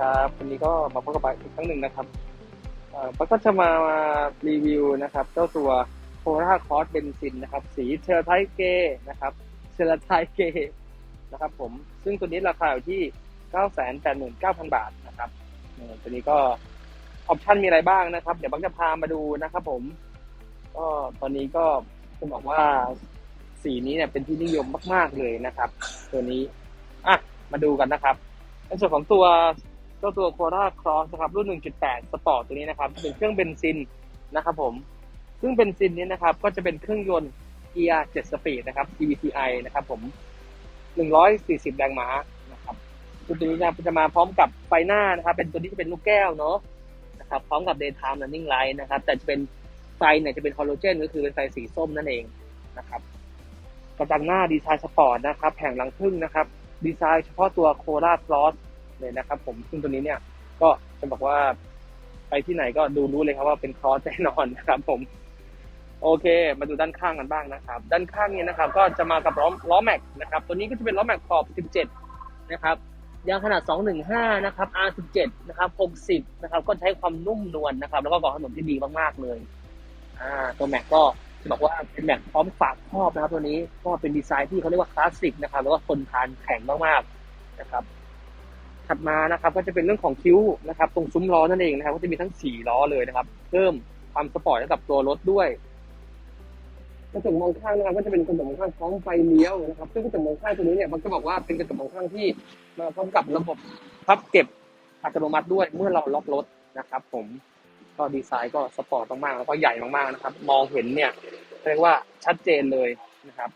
ครับวันนี้ก็มาพบกับบักอีกครั้งหนึ่งนะครับเอ่อบักก็จะมารีวิวนะครับ เจ้าตัวโคราคอร์สเบนซินนะครับ สีเชอร์ไทเกนะครับเชอร์ไทเกนะครับผมซึ่งตัวนี้ราคาอยู่ที่ 989,000 บาทนะครับตัวนี้ก็ออปชันมีอะไรบ้างนะครับ เดี๋ยวบักจะพามาดูนะครับ ผม ก็ตอนนี้ก็จะบอกว่าสีนี้เนี่ยเป็นที่นิยมมาก ๆเลยนะครับ ตัวนี้อะมาดูกันนะครับในส่วนของตัว เจ้าตัว Corolla Cross นะครับรุ่น 1.8 Sport ตัวนี้นะครับเป็นเครื่องเบนซินนะครับผมซึ่งเบนซินนี้นะครับก็จะเป็นเครื่องยนต์เกียร์7สปีดนะครับ CVTi นะครับผม 140 แรงม้านะครับตัวนี้นะจะมาพร้อมกับไฟหน้านะครับ เป็นตัวนี้จะเป็นลูกแก้วเนาะนะครับพร้อมกับ daytime running light นะครับ แต่จะเป็นไฟเนี่ยจะเป็นฮอลโลเจนก็คือเป็นไฟสีส้มนั่นเองนะครับกระจังหน้าดีไซน์สปอร์ตนะครับแผงหลังพึ่งนะครับ ดีไซน์เฉพาะตัวโครา c ค o s เลยนะครับ ผมซึ่งตัวนี้เนี่ยก็จะบอกว่าไปที่ไหนก็ดูรู้เลยครับว่าเป็นครอสแน่นอนนะครับผมโอเค มาดูด้านข้างกันบ้างนะครับ ด้านข้างนี้นะครับ ก็จะมากับล้อล้อแม็กนะครับ ตัวนี้ก็จะเป็นล้อแม็กขอบ 17 นะครับ ยางขนาด 215 นะครับ R17 นะครับ 60 นะครับ ก็ใช้ความนุ่มนวลนะครับ แล้วก็ก่อถนนที่ดีมากๆเลย อ่า ตัวแม็กก็จะบอกว่าเป็นแม็กพร้อมฝากครอบนะครับ ตัวนี้ก็เป็นดีไซน์ที่เขาเรียกว่าคลาสสิกนะครับ แล้วก็ทนทานแข็งมากๆนะครับ ถัดมานะครับก็จะเป็นเรื่องของคิ้วนะครับตรงซุ้มล้อนั่นเองนะครับก็จะมีทั้ง4ล้อเลยนะครับ เพิ่มความสปอร์ตให้กับตัวรถด้วยกระจกมองข้างนะครับก็จะเป็นกระจกมองข้างพร้อมไฟเลี้ยวนะครับ ซึ่งกระจกมองข้างตัวนี้เนี่ยมันก็บอกว่าเป็นกระจกมองข้างที่มาพร้อมกับระบบพับเก็บอัตโนมัติด้วยเมื่อเราล็อกรถนะครับ ผมก็ดีไซน์ก็สปอร์ตมากๆแล้วก็ใหญ่มากๆนะครับ มองเห็นเนี่ยเรียกว่าชัดเจนเลยนะครับ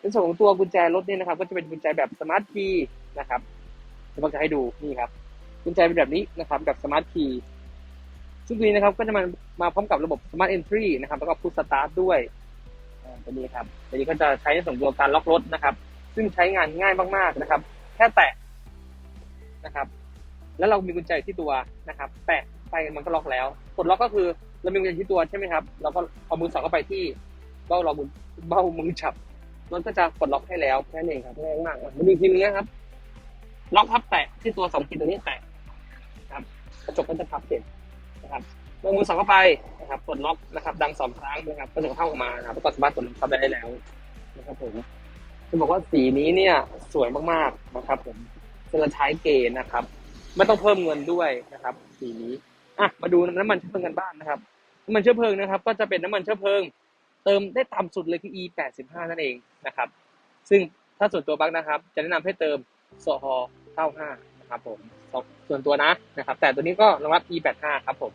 ในส่วนของตัวกุญแจรถเนี่ยนะครับ ก็จะเป็นกุญแจแบบสมาร์ทคีย์นะครับ จะมจะให้ดูนี่ครับกุญแจเป็นแบบนี้นะครับแบบสมาร์ทคีย์ซึ่งตัวนี้นะครับก็จะมามาพร้อมกับระบบ Smart Entry นะครับ แล้วก็ Push Start ด้วยอ่าตัวนี้ครับตัวนี้ก็จะใช้ในส่วนตัวการล็อกรถนะครับ ซึ่งใช้งานง่ายมากๆนะครับ แค่แตะนะครับ แล้วเรามีกุญแจที่ตัวนะครับ แตะไปมันก็ล็อกแล้วกดล็อกก็คือเรามีกุญแจที่ตัวใช่ไหมครับเราก็เอามือสอดเข้าไปที่เบ้าเรามือเบ้ามือจับมันก็จะกดล็อกให้แล้วแค่นั้ครับง่ายมากมาดูอีทีนึงนะครับ ล็อกครับแตะที่ตัวสองขีดตัวนี้แตะครับกระจกก็จะพับเสร็จนะครับเมื่อมือสองเข้าไปนะครับกดล็อกนะครับ ดังสองครั้งนะครับก็จะเข้าออกมานะครับก็สามารถกดล็อกเข้าไปได้แล้วนะครับผมจะบอกว่าสีนี้เนี่ยสวยมากๆนะครับ ผมเซราใช้เกณฑ์นะครับไม่ต้องเพิ่มเงินด้วยนะครับ สีนี้อะมาดูน้ำมันเชื้อเพลิงกันบ้างนะครับน้ำมันเชื้อเพลิงนะครับ ก็จะเป็นน้ำมันเชื้อเพลิง เติมได้ต่ำสุดเลยคือ e 8 5 นั่นเองนะครับ ซึ่งถ้าส่วนตัวบักนะครับ จะแนะนำให้เติมโซฮอ 95นะครับผมส่วนตัวนะนะครับ แต่ตัวนี้ก็รองรับ e 8 5ครับผม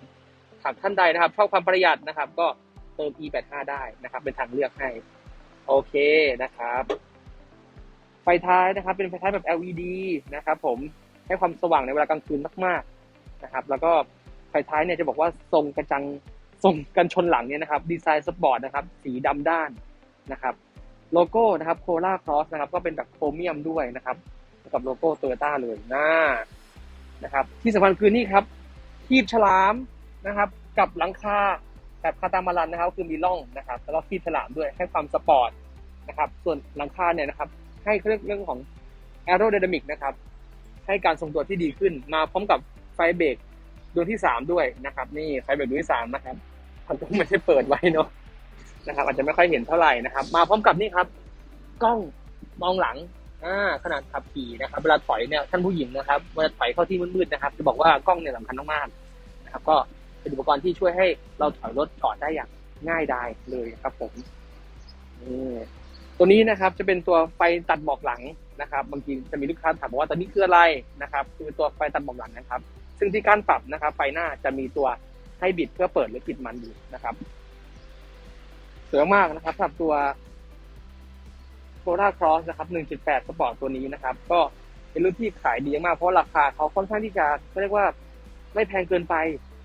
หากท่านใดนะครับชอบความประหยัดนะครับ ก็เติม e 8 5ได้นะครับ เป็นทางเลือกให้ โอเคนะครับ ไฟท้ายนะครับ เป็นไฟท้ายแบบ LED นะครับผมให้ความสว่างในเวลากลางคืนมากๆนะครับ แล้วก็ไฟท้ายเนี่ยจะบอกว่าทรงกระจังทรงกันชนหลังเนี่ยนะครับ ดีไซน์สปอร์ตนะครับ สีดำด้านนะครับ โลโก้นะครับโคลาครอสนะครับ ก็เป็นแบบโครเมียมด้วยนะครับ กับโลโก้โตโยต้าเลยนะนะครับ ที่สำคัญคือนี่ครับทีบฉลามนะครับ กับหลังคาแบบคาตามารันนะครับ คือมีร่องนะครับ แล้วก็ทีบฉลามด้วยให้ความสปอร์ตนะครับ ส่วนหลังคาเนี่ยนะครับ ให้เรื่องเรื่องของแอโร d y นามิกนะครับ ให้การทรงตัวที่ดีขึ้น มาพร้อมกับไฟเบรกดวงที่สามด้วยนะครับ นี่ไฟเบรกดวงที่สามนะครับพันธุ์ไม่ได้เปิดไว้เนาะนะครับ อาจจะไม่ค่อยเห็นเท่าไหร่นะครับ มาพร้อมกับนี่ครับ กล้องมองหลัง อ่าขนาดขับขี่นะครับเวลาถอยเนี่ยท่านผู้หญิงนะครับเวลาถอยเข้าที่มืดๆนะครับ จะบอกว่ากล้องเนี่ยสำคัญมากๆนะครับ ก็เป็นอุปกรณ์ที่ช่วยให้เราถอยรถก่อนได้อย่างง่ายดายเลยครับผมตัวนี้นะครับจะเป็นตัวไฟตัดหมอกหลังนะครับ บางทีจะมีลูกค้าถามว่าตัวนี้คืออะไรนะครับ คือตัวไฟตัดหมอกหลังนะครับ ซึ่งที่การปรับนะครับ ไฟหน้าจะมีตัวให้บิดเพื่อเปิดหรือปิดมันอยู่นะครับสวยมากนะครับสำหรับตัว โคราครอสนะครับ1.8 สปอร์ตตัวนี้นะครับ ก็เป็นรุ่นที่ขายดีมากเพราะราคาเขาค่อนข้างที่จะเรียกว่าไม่แพงเกินไป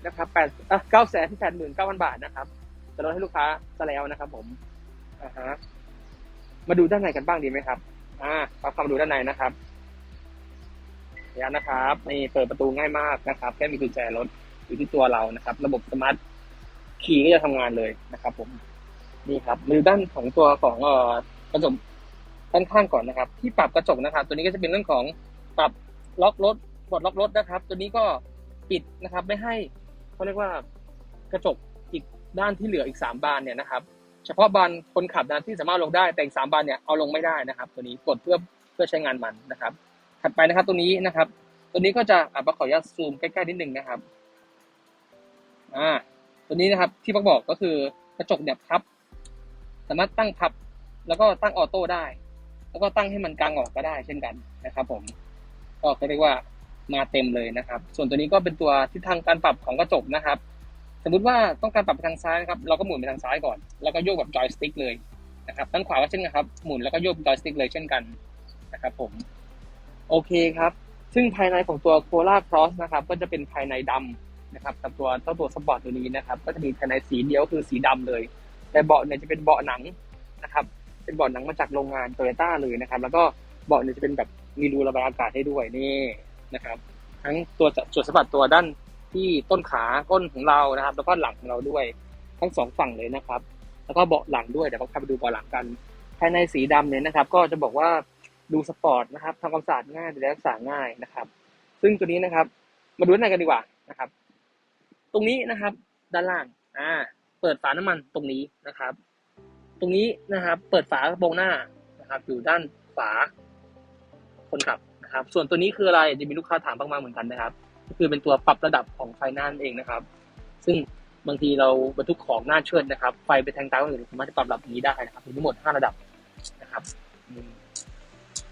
นะครับ8อะ9แสน8หมื่น9พันบาทนะครับจะลดให้ลูกค้าซะแล้วนะครับ ผมอ่าฮะมาดูด้านในกันบ้างดีไหมครับ อ่ามาเข้ามาดูด้านในนะครับเดี๋ยนะครับนี่เปิดประตูง่ายมากนะครับ แค่มีกุญแจรถอยู่ที่ตัวเรานะครับ ระบบสมาร์ทคีย์ก็จะทำงานเลยนะครับ ผมนี่ครับมือด้านของตัวของเอ่อกระจก ด้านข้างก่อนนะครับ ที่ปรับกระจกนะครับ ตัวนี้ก็จะเป็นเรื่องของปรับล็อกรถปลดล็อกรถนะครับ ตัวนี้ก็ปิดนะครับ ไม่ให้เขาเรียกว่ากระจกอีกด้านที่เหลืออีกสามบานเนี่ยนะครับ เฉพาะบานคนขับนะที่สามารถลงได้แต่อีกสามบานเนี่ยเอาลงไม่ได้นะครับ ตัวนี้กดเพื่อเพื่อใช้งานมันนะครับ ถัดไปนะครับตัวนี้นะครับ ตัวนี้ก็จะอะขออนุญาตซูมใกล้ๆนิดนึงนะครับอ่าตัวนี้นะครับที่พักบอกก็คือกระจกเนี่ยพับ สามารถตั้งพับ แล้วก็ตั้งออโต้ได้ แล้วก็ตั้งให้มันกลางออกก็ได้เช่นกันนะครับ ผม ก็เขาเรียกว่ามาเต็มเลยนะครับ ส่วนตัวนี้ก็เป็นตัวทิศทางการปรับของกระจกนะครับ สมมุติว่าต้องการปรับไปทางซ้ายนะครับ เราก็หมุนไปทางซ้ายก่อน แล้วก็โยกแบบจอยสติ๊กเลยนะครับด้านขวาก็เช่นกันครับ หมุนแล้วก็โยกจอยสติ๊กเลยเช่นกันนะครับ ผม โอเคครับ ซึ่งภายในของตัว c o l a Cross นะครับ ก็จะเป็นภายในดำนะครับกับตัวเจ้าตัวสปอร์ตตัวนี้นะครับ ก็จะมีภายในสีเดียวคือสีดำเลย แต่เบาะเนี่ยจะเป็นเบาะหนังนะครับ เป็นเบาะหนังมาจากโรงงานโตโยต้าเลยนะครับ แล้วก็เบาะเนี่ยจะเป็นแบบมีรูระบายอากาศให้ด้วยนี่นะครับ ทั้งตัวส่วนสปอร์ตตัวด้านที่ต้นขาก้นของเรานะครับ แล้วก็หลังของเราด้วย ทั้งสองฝั่งเลยนะครับ แล้วก็เบาะหลังด้วยเดี๋ยวเราพาไปดูเบาะหลังกันภายในสีดำเนี่ยนะครับ ก็จะบอกว่าดูสปอร์ตนะครับทำความสะอาดง่ายดูแลรักษาง่ายนะครับ ซึ่งตัวนี้นะครับ มาดูด้านในกันดีกว่านะครับ ตรงนี้นะครับ ด้านล่าง อ่า เปิดฝาน้ำมันตรงนี้นะครับ ตรงนี้นะครับ เปิดฝากระโปรงหน้านะครับ อยู่ด้านฝาคนขับนะครับ ส่วนตัวนี้คืออะไรจะมีลูกค้าถามบ้างมาเหมือนกันนะครับ ก็คือเป็นตัวปรับระดับของไฟหน้านเองนะครับ ซึ่งบางทีเราบรรทุกของหน้าเชิดนะครับ ไฟไปแทงตาคนอื่นสามารถจะปรับระดับนี้ได้นะครับมีทั้งหมด5ระดับนะครับ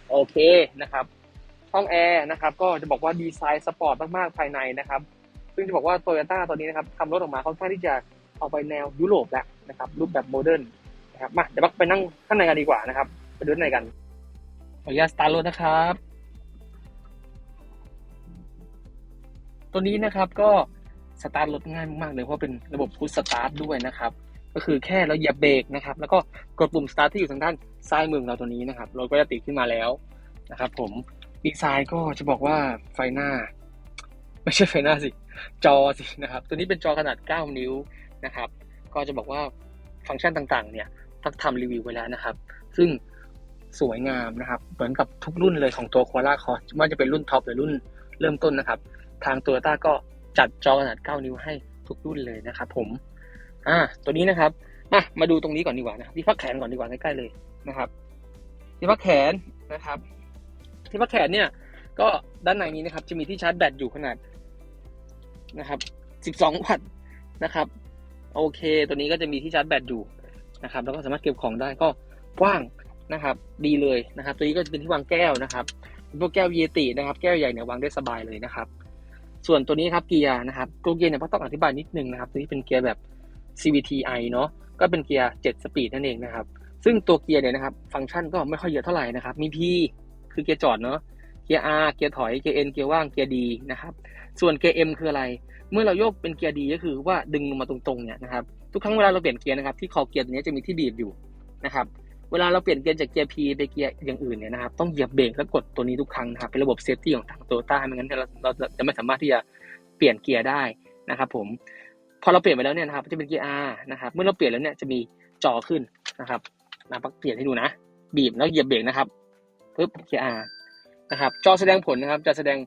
โอเคนะครับ ห้องแอร์นะครับ ก็จะบอกว่าดีไซน์สปอร์ตมากๆภายในนะครับ ซึ่งจะบอกว่าโตโยต้าตัวนี้นะครับทำรถออกมาค่อนข้างที่จะเอาไปแนวยุโรปแล้วนะครับ รูปแบบโมเดิร์น นะครับมาเดี๋ยวไปนั่งข้างในกันดีกว่านะครับ ไปดูข้างในกันขออนุญาตสตาร์ทรถนะครับ ตัวนี้นะครับก็สตาร์ทรถง่ายมากๆเลยเพราะเป็นระบบพุชสตาร์ทด้วยนะครับ ก็คือแค่เราเหยียบเบรกนะครับ แล้วก็กดปุ่มสตาร์ทที่อยู่ทางด้านซ้ายมือของเราตัวนี้นะครับรถก็จะติดขึ้นมาแล้วนะครับ ผมดีไซน์ก็จะบอกว่าไฟหน้า ไม่ใช่ไฟหน้าสิ จอสินะครับ ตัวนี้เป็นจอขนาด 9 นิ้วนะครับ ก็จะบอกว่าฟังก์ชันต่างๆ เนี่ย ทักทำรีวิวไว้แล้วนะครับ ซึ่งสวยงามนะครับ เหมือนกับทุกรุ่นเลยของตัว Quora Cross ไม่ว่าจะเป็นรุ่นท็อปหรือรุ่นเริ่มต้นนะครับ ทาง Toyota ก็จัดจอขนาด 9 นิ้วให้ทุกรุ่นเลยนะครับ ผม อ่า ตัวนี้นะครับ มามาดูตรงนี้ก่อนดีกว่านะที่พักแขนก่อนดีกว่าใกล้ๆเลยนะครับ ที่พักแขนนะครับ ที่พักแขนเนี่ย ก็ด้านในนี้นะครับ จะมีที่ชาร์จแบตอยู่ขนาดนะครับ 12 วัตต์นะครับ โอเค ตัวนี้ก็จะมีที่ชาร์จแบตอยู่ นะครับแล้วก็สามารถเก็บของได้ก็กว้างนะครับ ดีเลยนะครับ ตัวนี้ก็จะเป็นที่วางแก้วนะครับพวกแก้วเยตินะครับ แก้วใหญ่เนี่ยวางได้สบายเลยนะครับ ส่วนตัวนี้ครับเกียร์นะครับตัวเกียร์เนี่ยต้องอธิบายนิดนึงนะครับ ตัวนี้เป็นเกียร์แบบ CVTi เนาะก็เป็นเกียร์ 7 สปีดนั่นเองนะครับ ซึ่งตัวเกียร์เนี่ยนะครับ ฟังก์ชันก็ไม่ค่อยเยอะเท่าไหร่นะครับ มี P คือเกียร์จอดเนาะเกียร์ R เกียร์ถอยเกียร์ N เกียร์ว่างเกียร์ D นะครับ ส่วนเกียร์ M คืออะไร เมื่อเราโยกเป็นเกียร์ D ก็คือว่าดึงลงมาตรงๆเนี่ยนะครับ ทุกครั้งเวลาเราเปลี่ยนเกียร์นะครับที่คอเกียร์ตัวนี้จะมีที่บีบอยู่นะครับเวลาเราเปลี่ยนเกียร์จากเกียร์ P ไปเกียร์อย่างอื่นเนี่ยนะครับต้องเหยียบเบรกแล้วกดตัวนี้ทุกครั้งนะครับเป็นระบบเซฟตี้ของทางโตโยต้าไม่งั้นเราเราจะไม่สามารถที่จะเปลี่ยนเกียร์ได้นะครับผมพอเราเปลี่ยนไปแล้วเนี่ยนะครับจะเป็นเกียร์ R นะครับเมื่อเราเปลี่ยนแล้วเนี่ยจะมีจอขึ้นนะครับนะเปลี่ยนให้ดูนะ บีบแล้วเหยียบเบรกนะครับปึ๊บเกียร์ R นะครับจอแสดงผลนะครับจะแสดง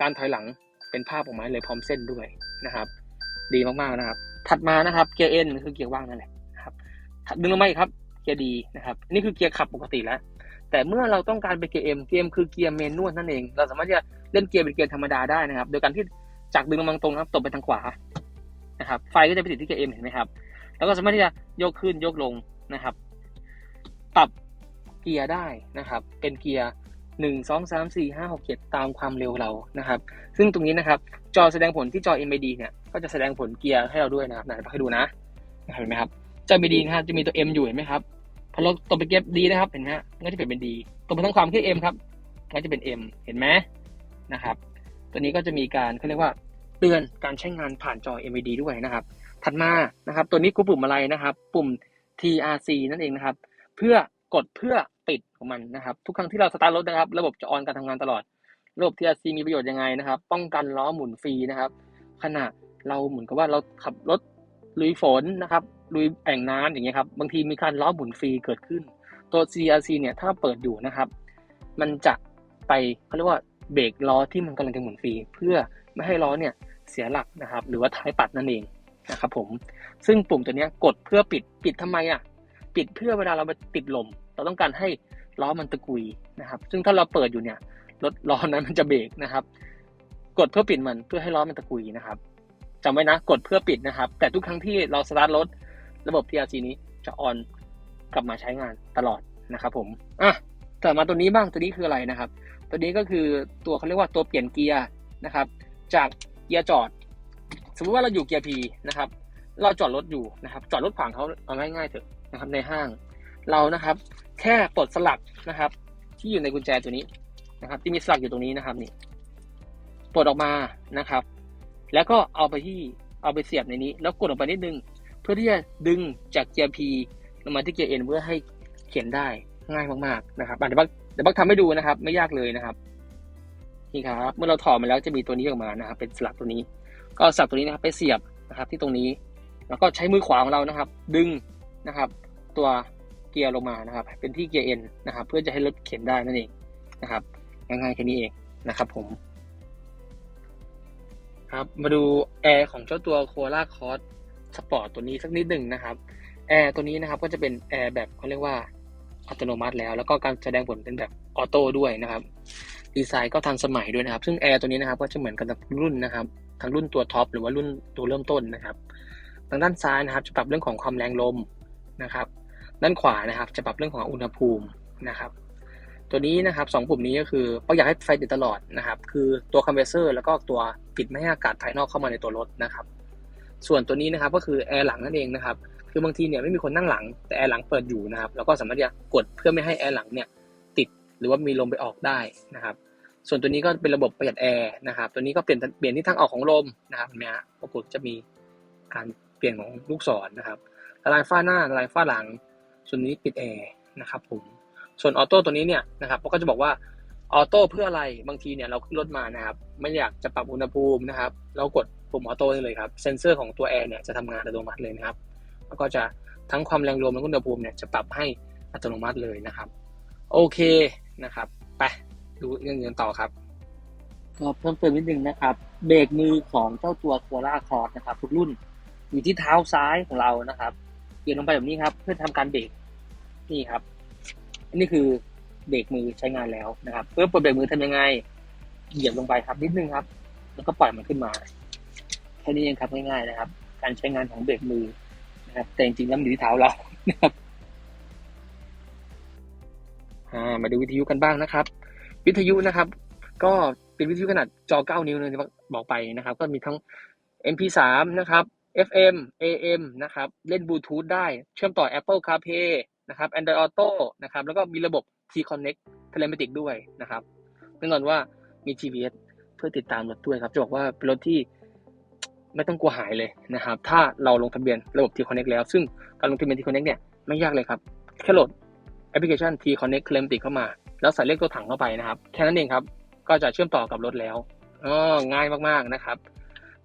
การถอยหลังเป็นภาพออกมาเลยพร้อมเส้นด้วยนะครับ ดีมากๆนะครับ ถัดมานะครับเกียร์ N คือเกียร์ว่างนั่นแหละครับดึงลงมาอีกครับเกียร์ D นะครับนี่คือเกียร์ขับปกติแล้ว แต่เมื่อเราต้องการไปเกียร์ M เกียร์ M คือเกียร์เมนนวลนั่นเองเราสามารถที่จะเล่นเกียร์เป็นเกียร์ธรรมดาได้นะครับ โดยการที่จากดึงลงมาตรงนะครับตบไปทางขวานะครับ ไฟก็จะไปติดที่เกียร์ M เห็นไหมครับ แล้วก็สามารถที่จะยกขึ้นยกลงนะครับ ปรับเกียร์ได้นะครับ เป็นเกียร์ หนึ่งสองสามสี่ห้าหกเจ็ดตามความเร็วเรานะครับ ซึ่งตรงนี้นะครับ จอแสดงผลที่จอ MID เนี่ยก็จะแสดงผลเกียร์ให้เราด้วยนะครับไหนให้ดูนะเห็นไหมครับจอ MID นะครับจะมีตัว M อยู่เห็นไหมครับพอเราตบไปเกียร์ D นะครับเห็นไหมฮะก็จะเปลี่ยนเป็น D ตบไปทั้งความที่ M ครับก็จะเป็น M เห็นไหมนะครับ ตัวนี้ก็จะมีการเขาเรียกว่าเตือนการใช้งานผ่านจอ MID ด้วยนะครับ ถัดมานะครับ ตัวนี้คือปุ่มอะไรนะครับ ปุ่ม TRC นั่นเองนะครับ เพื่อกดเพื่อ ปิดของมันนะครับ ทุกครั้งที่เราสตาร์ทรถนะครับ ระบบจะออนการทำงานตลอด ระบบ TRC มีประโยชน์ยังไงนะครับ ป้องกันล้อหมุนฟรีนะครับ ขณะเราเหมือนกับว่าเราขับรถลุยฝนนะครับลุยแอ่งน้ำอย่างเงี้ยครับ บางทีมีการล้อหมุนฟรีเกิดขึ้น ตัว TRC เนี่ยถ้าเปิดอยู่นะครับ มันจะไปเขาเรียกว่าเบรกล้อที่มันกำลังจะหมุนฟรีเพื่อไม่ให้ล้อเนี่ยเสียหลักนะครับ หรือว่าท้ายปัดนั่นเองนะครับผม ซึ่งปุ่มตัวเนี้ยกดเพื่อปิดปิดทำไมอะ ปิดเพื่อเวลาเราไปติดลม เราต้องการให้ล้อมันตะกุยนะครับ ซึ่งถ้าเราเปิดอยู่เนี่ยรถล้อนั้นมันจะเบรกนะครับ กดเพื่อปิดมันเพื่อให้ล้อมันตะกุยนะครับจำไว้นะกดเพื่อปิดนะครับ แต่ทุกครั้งที่เราสตาร์ทรถระบบ TRC นี้จะออนกลับมาใช้งานตลอดนะครับผมอะต่อมาตัวนี้บ้างตัวนี้คืออะไรนะครับ ตัวนี้ก็คือตัวเขาเรียกว่าตัวเปลี่ยนเกียร์นะครับ จากเกียร์จอด สมมติว่าเราอยู่เกียร์ P นะครับ เราจอดรถอยู่นะครับ จอดรถขวางเขาเอาง่ายๆเถอะนะครับ ในห้างเรานะครับ แค่ปลดสลักนะครับ ที่อยู่ในกุญแจตัวนี้นะครับ ที่มีสลักอยู่ตรงนี้นะครับนี่ปลดออกมานะครับ แล้วก็เอาไปที่เอาไปเสียบในนี้ แล้วกดออกไปนิดนึง เพื่อที่จะดึงจากเกียร์ P ลงมาที่เกียร์ N เพื่อให้เขียนได้ง่ายมากๆนะครับเดี๋ยวบักเดี๋ยวบักทำให้ดูนะครับ ไม่ยากเลยนะครับนี่ครับ เมื่อเราถอดมาแล้วจะมีตัวนี้ออกมานะครับ เป็นสลักตัวนี้ ก็สลักตัวนี้นะครับ ไปเสียบนะครับที่ตรงนี้ แล้วก็ใช้มือขวาของเรานะครับ ดึงนะครับ ตัว เกียร์ลงมานะครับ เป็นที่เกียร์ N นะครับ เพื่อจะให้รถเข็นได้นั่นเองนะครับง่ายๆแค่นี้เองนะครับ ผม ครับ มาดูแอร์ของเจ้าตัว c o ล่าคอร์สสปอร์ตตัวนี้สักนิดหนึ่งนะครับแอร์ตัวนี้นะครับก็จะเป็นแอร์แบบเขาเรียกว่าอัตโนมัติแล้ว แล้วก็การแสดงผลเป็นแบบออโต้ด้วยนะครับดีไซน์ก็ทันสมัยด้วยนะครับ ซึ่งแอร์ตัวนี้นะครับก็จะเหมือนกันกับรุ่นนะครับทั้งรุ่นตัวท็อปหรือว่ารุ่นตัวเริ่มต้นนะครับ ทางด้านซ้ายนะครับจะปรับเรื่องของความแรงลมนะครับ ด้านขวานะครับ จะปรับเรื่องของอุณหภูมินะครับ ตัวนี้นะครับสองปุ่มนี้ก็คือเราอยากให้ไฟติดตลอดนะครับ คือตัวคอมเพรสเซอร์แล้วก็ตัวปิดไม่ให้อากาศภายนอกเข้ามาในตัวรถนะครับ ส่วนตัวนี้นะครับก็คือแอร์หลังนั่นเองนะครับ คือบางทีเนี่ยไม่มีคนนั่งหลังแต่แอร์หลังเปิดอยู่นะครับ แล้วก็สามารถจะกดเพื่อไม่ให้แอร์หลังเนี่ยติดหรือว่ามีลมไปออกได้นะครับ ส่วนตัวนี้ก็เป็นระบบประหยัดแอร์นะครับ ตัวนี้ก็เปลี่ยนเปลี่ยนที่ทางออกของลมนะครับเห็นไหมฮะปรากฏจะมีการเปลี่ยนของลูกศรนะครับละลายฝ้าหน้าละลายฝ้าหลัง ส่วนนี้ปิดแอร์นะครับผมส่วนออโต้ตัวนี้เนี่ยนะครับก็จะบอกว่าออโต้เพื่ออะไรบางทีเนี่ยเราขึ้นรถมานะครับไม่อยากจะปรับอุณหภูมินะครับ เรากดปุ่มออโต้ได้เลยครับเซนเซอร์ของตัวแอร์เนี่ยจะทำงานอัตโนมัติเลยนะครับแล้วก็จะทั้งความแรงลมและอุณหภูมิเนี่ยจะปรับให้อัตโนมัติเลยนะครับ โอเคนะครับไปดูเรื่องเงินต่อครับก็เพิ่มเติมนิดนึงนะครับเบรกมือของเจ้าตัวโคล่าคอร์ดนะครับทุกรุ่น อยู่ที่เท้าซ้ายของเรานะครับ เกี่ยวลงไปแบบนี้ครับ เพื่อทำการเบรกนี่ครับอันนี้คือเบรกมือใช้งานแล้วนะครับ เพื่อปลดเบรกมือทำยังไง เหยียบลงไปครับนิดนึงครับ แล้วก็ปล่อยมันขึ้นมาแค่นี้เองครับง่ายๆนะครับ การใช้งานของเบรกมือนะครับ แต่จริงๆแล้วมันอยู่ที่เท้าเรานะครับอ่ามาดูวิทยุกันบ้างนะครับ วิทยุนะครับ ก็เป็นวิทยุขนาดจอ 9 นิ้วเลยที่บอกไปนะครับ ก็มีทั้ง MP3 นะครับ FM AM นะครับ เล่นบลูทูธได้ เชื่อมต่อ Apple CarPlay นะครับ Android Auto นะครับ แล้วก็มีระบบ T-Connect Telematic ด้วยนะครับแน่นอนว่ามี GPS เพื่อติดตามรถด้วยครับ จะบอกว่าเป็นรถที่ไม่ต้องกลัวหายเลยนะครับ ถ้าเราลงทะเบียนระบบ T-Connect แล้ว ซึ่งการลงทะเบียน T-Connect เนี่ยไม่ยากเลยครับ แค่โหลดแอปพลิเคชัน T-Connect Telematic เข้ามา แล้วใส่เลขตัวถังเข้าไปนะครับ แค่นั้นเองครับ ก็จะเชื่อมต่อกับรถแล้วอ๋อง่ายมากๆนะครับ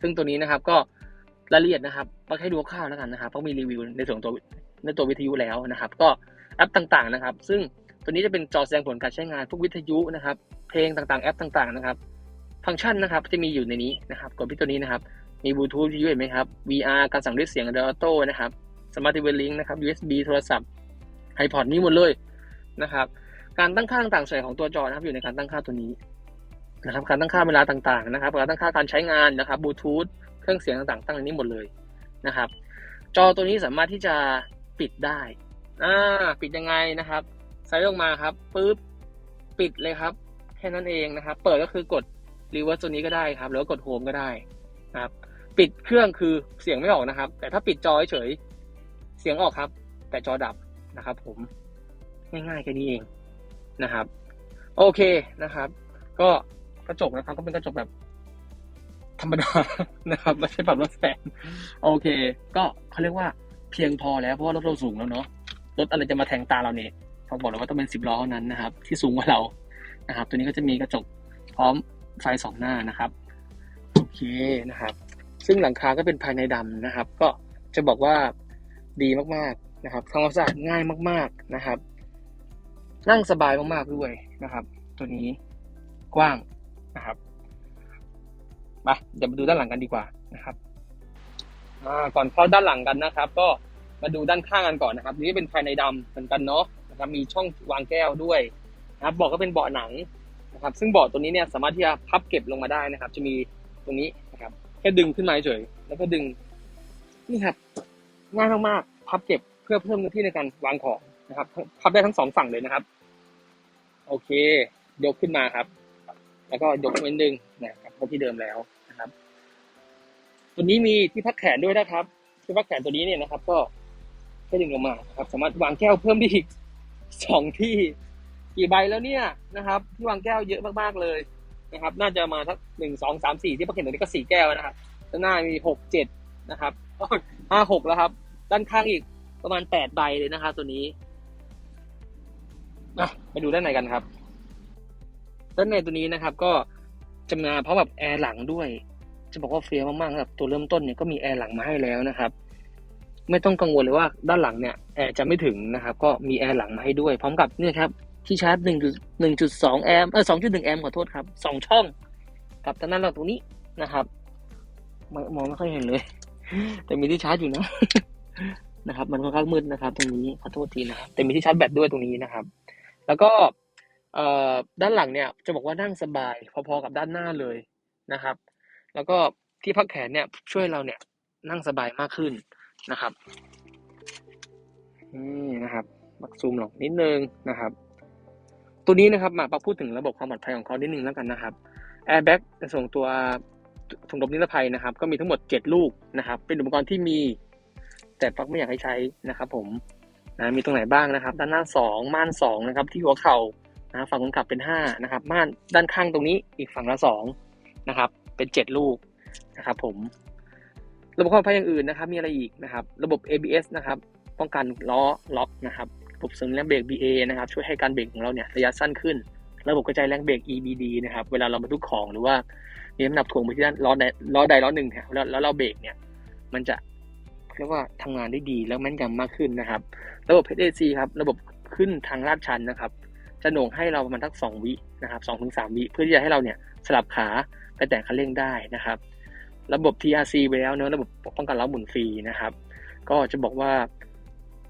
ซึ่งตัวนี้นะครับก็ รายละเอียดนะครับมาให้ดูคร่าวแล้วกันนะครับเพราะมีรีวิวในส่วนตัวในตัววิทยุแล้วนะครับ ก็แอปต่างๆนะครับ ซึ่งตัวนี้จะเป็นจอแสดงผลการใช้งานพวกวิทยุนะครับ เพลงต่างๆ แอปต่างๆนะครับ ฟังก์ชันนะครับจะมีอยู่ในนี้นะครับกดที่ตัวนี้นะครับ มีบลูทูธวิทยุเห็นไหมครับ VR การสั่งด้วยเสียง a ด o โต้นะครับ Smart TV Link นะครับ USB โทรศัพท์ไ p พอดนี่หมดเลยนะครับ การตั้งค่าต่างๆส่วนของตัวจอนะครับอยู่ในการตั้งค่าตัวนี้นะครับ การตั้งค่าเวลาต่างๆนะครับ การตั้งค่าการใช้งานนะครับบลูทูธ เครื่องเสียงต่างๆ ตั้งในนี้หมดเลยนะครับ จอตัวนี้สามารถที่จะปิดได้อ่าปิดยังไงนะครับไซด์ลงมาครับปุ๊บปิดเลยครับ แค่นั้นเองนะครับ เปิดก็คือกดรีเวิร์สตัวนี้ก็ได้ครับ หรือว่ากดโฮมก็ได้นะครับ ปิดเครื่องคือเสียงไม่ออกนะครับ แต่ถ้าปิดจอเฉยเสียงออกครับ แต่จอดับนะครับ ผมง่ายๆแค่นี้เองนะครับ โอเคนะครับ ก็กระจกนะครับก็เป็นกระจกแบบ ธรรมดานะครับไม่ใช่ปรับลดแสงโอเค ก็เขาเรียกว่าเพียงพอแล้วเพราะว่ารถเราสูงแล้วเนาะรถอะไรจะมาแทงตาเราเนี่ยเขาบอกเลยว่าต้องเป็นสิบล้อเท่านั้นนะครับ ที่สูงกว่าเรานะครับ ตัวนี้ก็จะมีกระจกพร้อมไฟสองหน้านะครับโอเคนะครับ ซึ่งหลังคาก็เป็นภายในดำนะครับ ก็จะบอกว่าดีมากๆนะครับทำความสะอาดง่ายมาก ๆนะครับ นั่งสบายมากๆด้วยนะครับ ตัวนี้กว้างนะครับ มาเดี๋ยวมาดูด้านหลังกันดีกว่านะครับก่อนเข้าด้านหลังกันนะครับ ก็มาดูด้านข้างกันก่อนนะครับนี่เป็นภายในดำเหมือนกันเนาะนะครับมีช่องวางแก้วด้วยนะครับเบาะก็เป็นเบาะหนังนะครับ ซึ่งเบาะตัวนี้เนี่ยสามารถที่จะพับเก็บลงมาได้นะครับ จะมีตรงนี้นะครับ แค่ดึงขึ้นมาเฉยแล้วก็ดึงนี่ครับง่ายมากๆพับเก็บเพื่อเพิ่มพื้นที่ในการวางของนะครับ พับได้ทั้งสองฝั่งเลยนะครับ โอเค ยกขึ้นมาครับ แล้วก็ยกนิดนึงนะครับก็ที่เดิมแล้ว ตัวนี้มีที่พักแขนด้วยนะครับที่พักแขนตัวนี้เนี่ยนะครับ ก็แค่ดึงลงมาครับ สามารถวางแก้วเพิ่มได้อีกสองที่กี่ใบแล้วเนี่ยนะครับ ที่วางแก้วเยอะมากๆเลยนะครับ น่าจะมาทักหนึ่งสองสามสี่ที่พักแขนตัวนี้ก็สี่แก้วนะครับด้านหน้ามีหกเจ็ดนะครับห้าหกแล้วครับ ด้านข้างอีกประมาณแปดใบเลยนะครับตัวนี้นะมาดูด้านในกันครับ ด้านในตัวนี้นะครับ ก็จะมาพร้อมกับแอร์หลังด้วย จะบอกว่าเฟียมากๆครับตัวเริ่มต้นเนี่ยก็มีแอร์หลังมาให้แล้วนะครับ ไม่ต้องกังวลเลยว่าด้านหลังเนี่ยแอร์จะไม่ถึงนะครับ ก็มีแอร์หลังมาให้ด้วย พร้อมกับเนี่ยครับที่ชาร์จหนึ่งหนึ่งจุดสองแอมป์เออสองจุดหนึ่งแอมป์ขอโทษครับสองช่อง กับด้านหน้าเราตรงนี้นะครับมองไม่ค่อยเห็นเลย แต่มีที่ชาร์จอยู่นะนะครับ มันค่อนข้างมืดนะครับ ตรงนี้ขอโทษทีนะครับแต่มีที่ชาร์จแบตด้วยตรงนี้นะครับ แล้วก็ด้านหลังเนี่ยจะบอกว่านั่งสบายพอๆกับด้านหน้าเลยนะครับ แล้วก็ที่พักแขนเนี่ยช่วยเราเนี่ยนั่งสบายมากขึ้นนะครับนี่นะครับบักซูมลงนิดนึงนะครับ ตัวนี้นะครับมาปพูดถึงระบบความปลอดภัยของเขานิดนึงแล้วกันนะครับแอร์แบ็กส่งตัวถุงลมนิรภัยนะครับ ก็มีทั้งหมด 7 ลูกนะครับ เป็นอุปกรณ์ที่มี แต่ปักไม่อยากให้ใช้นะครับผมนะมีตรงไหนบ้างนะครับ ด้านหน้า 2 ม่าน2นะครับ ที่หัวเข่านะฝั่งคนขับเป็น5นะครับ ม่านด้านข้างตรงนี้อีกฝั่งละ2นะครับ เป็น7ลูกนะครับผมระบบความปลอดภัยอย่างอื่นนะครับ มีอะไรอีกนะครับ ระบบ ABS นะครับป้องกันล้อล็อกนะครับระบบเสริมแรงเบรก BA นะครับช่วยให้การเบรกของเราเนี่ยระยะสั้นขึ้น ระบบกระจายแรงเบรก EBD นะครับเวลาเราบรรทุกของหรือว่ามีน้ำหนักถ่วงไปที่ด้านล้อใดล้อใดล้อหนึ่งแล้วแล้วเราเบรกเนี่ยมันจะเรียกว่าทำงานได้ดีแล้วแม่นยำมากขึ้นนะครับ ระบบ HAC ครับระบบขึ้นทางลาดชันนะครับจะหน่งให้เราประมาณทักสองวินะครับสองถึงสามวิเพื่อที่จะให้เราเนี่ยสลับขา ไปแต่งคันเร่งได้นะครับ ระบบ TRC ไปแล้วเนอะระบบป้องกันล้อหมุนฟรีนะครับ ก็จะบอกว่า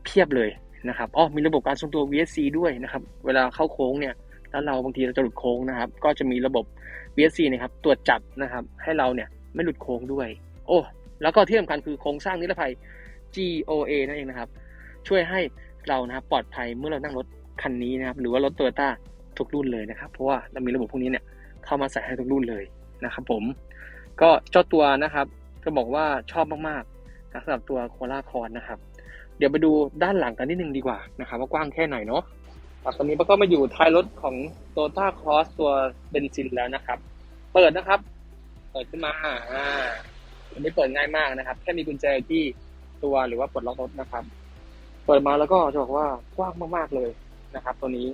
เพียบเลยนะครับอ๋อมีระบบการทรงตัว VSC ด้วยนะครับ เวลาเข้าโค้งเนี่ยแล้วเราบางทีเราจะหลุดโค้งนะครับ ก็จะมีระบบ VSC นะครับตรวจจับนะครับ ให้เราเนี่ยไม่หลุดโค้งด้วย โอ้แล้วก็ที่สำคัญคือโครงสร้างนิรภัย GOA นั่นเองนะครับ ช่วยให้เรานะครับปลอดภัยเมื่อเรานั่งรถคันนี้นะครับ หรือว่ารถโตโยต้าทุกรุ่นเลยนะครับ เพราะว่าเรามีระบบพวกนี้เนี่ยเข้ามาใส่ให้ทุกรุ่นเลย นะครับผม ก็เจ้าตัวนะครับ ก็บอกว่าชอบมากๆสำหรับตัวโคล่าคอนนะครับ เดี๋ยวไปดูด้านหลังกันนิดนึงดีกว่านะครับว่ากว้างแค่ไหนเนาะตอนนี้ก็มาอยู่ท้ายรถของ t o y o t a Cross ตัวเบนซินแล้วนะครับ เปิดนะครับ เปิดขึ้นมาอ่าอันนี้เปิดง่ายมากนะครับ แค่มีกุญแจที่ตัวหรือว่าปลดล็อกรถนะครับ เปิดมาแล้วก็จะบอกว่ากว้างมากๆเลยนะครับ ตัวนี้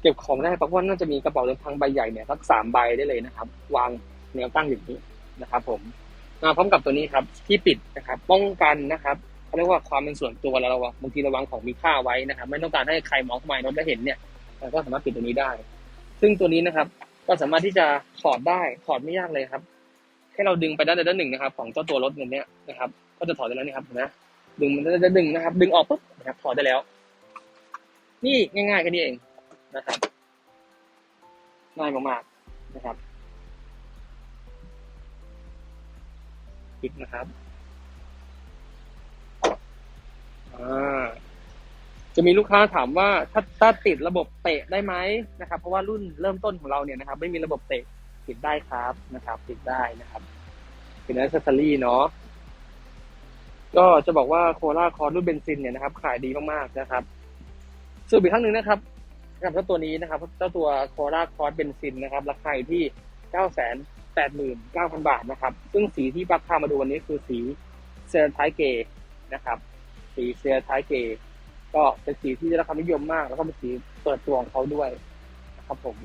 เก็บของได้เพราะว่าน่าจะมีกระเป๋าเดินทางใบใหญ่เนี่ยสักสามใบได้เลยนะครับ วางแนวตั้งอย่างนี้นะครับ ผมมาพร้อมกับตัวนี้ครับ ที่ปิดนะครับ ป้องกันนะครับเขาเรียกว่าความเป็นส่วนตัวแล้วเราบางทีระวังของมีค่าไว้นะครับ ไม่ต้องการให้ใครมองเข้ามาในรถแล้วเห็นเนี่ยเราก็สามารถปิดตัวนี้ได้ ซึ่งตัวนี้นะครับ ก็สามารถที่จะถอดได้ถอดไม่ยากเลยครับแค่เราดึงไปด้านใดด้านหนึ่งนะครับ ของเจ้าตัวรถเนี้ยนะครับ ก็จะถอดได้แล้วนี่ครับนไหมดึงมันจะดึงนะครับ ดึงออกปุ๊บนะครับถอดได้แล้ว นี่ง่ายๆแค่นี้เอง นะครับง่ายมากๆนะครับปิดนะครับจะมีลูกค้าถามว่าถ้าถ้าติดระบบเตะได้ไหมนะครับ เพราะว่ารุ่นเริ่มต้นของเราเนี่ยนะครับ ไม่มีระบบเตะติดได้ครับนะครับ ติดได้นะครับเป็นอัซเซอรี่เนาะก็จะบอกว่าโคลาคอร์รุ่นเบนซินเนี่ยนะครับ ขายดีมากๆนะครับสรุปอีกครั้งหนึ่งนะครับ กับเจ้าตัวนี้นะครับเจ้าตัวโคลาคอร์สเบนซินนะครับราคาอยู่ที่เก้าแสนแปดหมื่นเก้าพันบาทนะครับ ซึ่งสีที่ปักพามาดูวันนี้คือสีเซอร์ไทเกนะครับ สีเซอร์ไทเกก็เป็นสีที่ได้รับความนิยมมาก แล้วก็เป็นสีเปิดตัวของเขาด้วยนะครับผม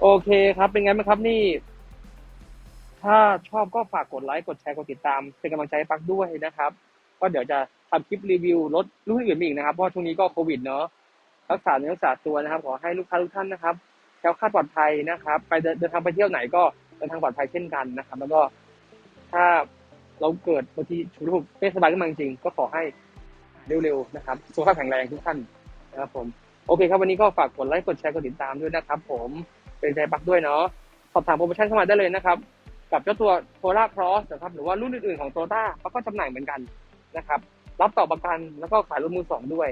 โอเคครับ เป็นไงบ้างครับนี่ ถ้าชอบก็ฝากกดไลค์กดแชร์กดติดตาม เป็นกำลังใจให้ปักด้วยนะครับ ก็เดี๋ยวจะทำคลิปรีวิวรถรุ่นอื่นอีกนะครับเพราะช่วงนี้ก็โควิดเนาะ รักษาเนื้อรักษาตัวนะครับ ขอให้ลูกค้าทุกท่านนะครับแคล้วคลาดปลอดภัยนะครับ ไปเดินทางไปเที่ยวไหนก็เดินทางปลอดภัยเช่นกันนะครับ แล้วก็ถ้าเราเกิดบางทีฉุกระหุกไม่สบายขึ้นมาจริงก็ขอให้เร็วๆนะครับสุขภาพแข็งแรงทุกท่านนะครับผมโอเคครับวันนี้ก็ฝากกดไลค์กดแชร์กดติดตามด้วยนะครับ ผมเป็นใจปักด้วยเนาะสอบถามโปรโมชั่นเข้ามาได้เลยนะครับ กับเจ้าตัวโทราครอสนะครับหรือว่ารุ่นอื่นๆของโตต้าเขาก็จำหน่ายเหมือนกันนะครับ รับต่อประกันแล้วก็ขายรถมือสองด้วย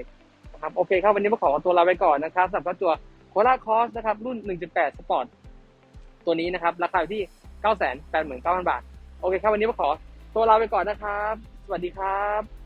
นะครับโอเคครับวันนี้มาขอตัวลาไปก่อนนะครับสำหรับตัวโคราคอสนะครับรุ่น 1.8 สปอร์ตตัวนี้นะครับราคาอยู่ที่ 989,000 บาท โอเคครับวันนี้มาขอตัวลาไปก่อนนะครับ สวัสดีครับ